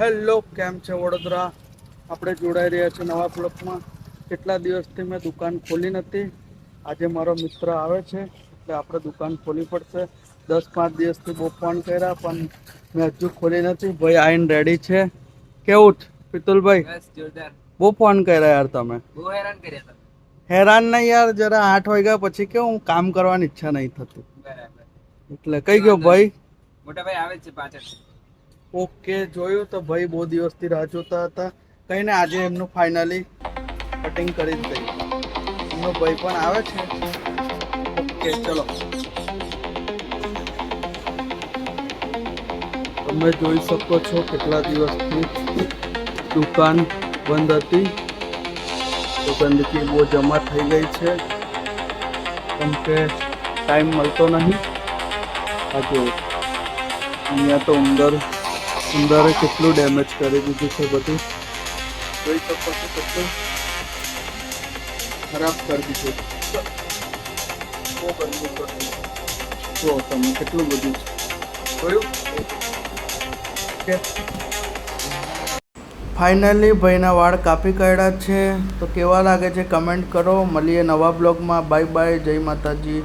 Hello કેમ છે વડોદરા? આપણે જોડાઈ રહ્યા છીએ નવા બ્લોકમાં. કેટલા દિવસથી મેં દુકાન ખોલી નથી. આજે મારો મિત્ર આવે છે એટલે આપણે દુકાન ખોલી પડશે. દસ પાંચ દિવસથી બહુ ફોન કર્યા પણ મેં હજુ ખોલી નથી. ભાઈ આવીને રેડી છે. કેવું પિતુલભાઈ? બહુ ફોન કર્યા યાર તમે. બહુ હેરાન કર્યા હેરાન નહીં યાર જરા આઠ વાગ્યા પછી કેવું કામ કરવાની ઈચ્છા નહીં થતી. બરાબર. એટલે કઈ ગયો ભાઈ? મોટા ભાઈ આવે છે પાછળ ઓકે, જોયું તો ભાઈ બહુ દિવસથી રાહ જોતા હતા. કંઈ ને આજે એમનું ફાઇનલી કટિંગ કરી જ દઈએ. એમનો ભાઈ પણ આવે છે. ઓકે, ચલો. તમે જોઈ શકો છો કેટલા દિવસથી દુકાન બંધ હતી. તો ગંદકી બહુ જમા થઈ ગઈ છે. કેમ કે ટાઈમ મળતો નહીં. આ અહીંયા તો ઉંદર ઉંદરે કેટલું ડેમેજ કરી દીધું છે બધું? જોઈ શકો છો કેટલું ખરાબ કરી દીધું. જો તમે કેટલું બધું જોયું? ફાઇનલી ભાઈના વાળ કાપી કાઢ્યા છે. તો કેવા લાગે છે? કમેન્ટ કરો. મળીએ નવા બ્લોગમાં બાય બાય જય માતાજી.